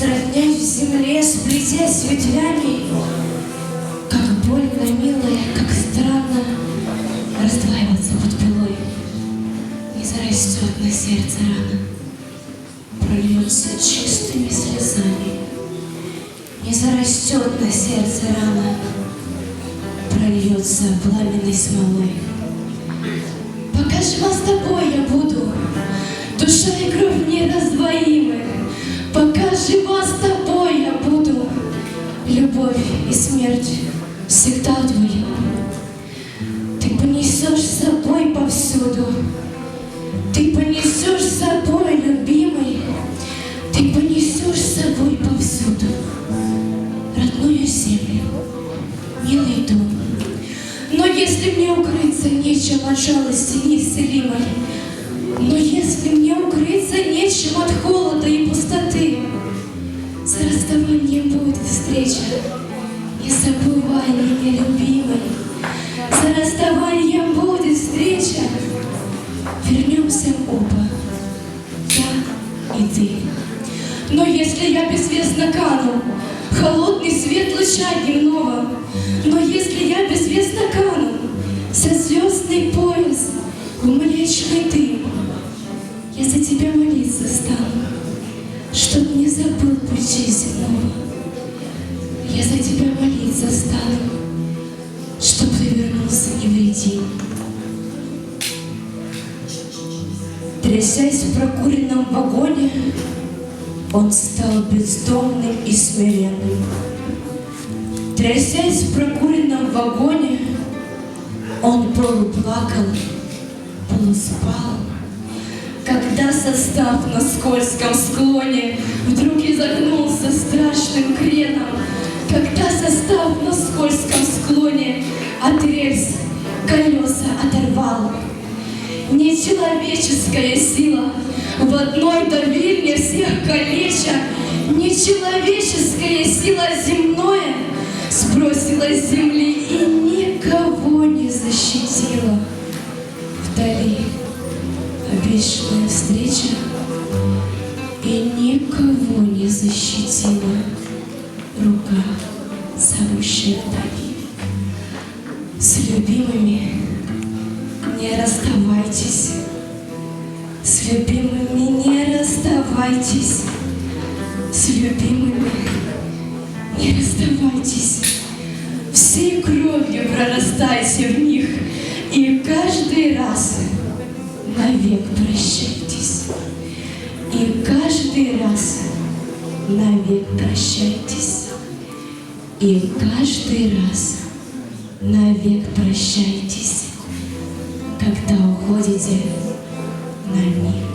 Сроднясь в земле, сплетясь ветвями, Как больно, милая, как странно Раздваиваться под пилой. Не зарастет на сердце рана, Прольется чистыми слезами. Не зарастет на сердце рана, Прольется пламенной смолой. Пока жива с тобой я буду, Душа и кровь нераздвоимы. Смерть всегда вдвоем. Ты понесешь с собой повсюду, Ты понесешь с собой, любимый, Ты понесешь с собой повсюду. Родную землю, милый дом. Но если мне укрыться нечем от жалости неисцелимой, но если мне укрыться нечем от холода и пустоты, за расставанием будет встреча, не забывай любимый. За расставанием будет встреча, вернемся оба, я и ты. Но если я безвестно кану, холодный свет луча дневного, но если я безвестно кану, за звездный пояс в млечный я за тебя молиться стану, чтоб не забыл ключей земного. Я за тебя молиться стану, чтоб ты вернулся невредим. Трясясь в прокуренном вагоне, он стал бездомным и смиренным. Трясясь в прокуренном вагоне, он полуплакал, полуспал. Когда состав на скользком склоне вдруг изогнулся страшным креном, скользком склоне от рельс колеса оторвал, Нечеловеческая сила в одной давильне всех калеча, Нечеловеческая сила земное сбросила с земли и никого не защитила. Вдали обещанная встреча и никого не защитила вдали. С любимыми не расставайтесь, с любимыми не расставайтесь, с любимыми не расставайтесь. Всей кровью прорастайте в них и каждый раз навек прощайтесь. И каждый раз навек прощайтесь. И каждый раз навек прощайтесь, когда уходите на миг.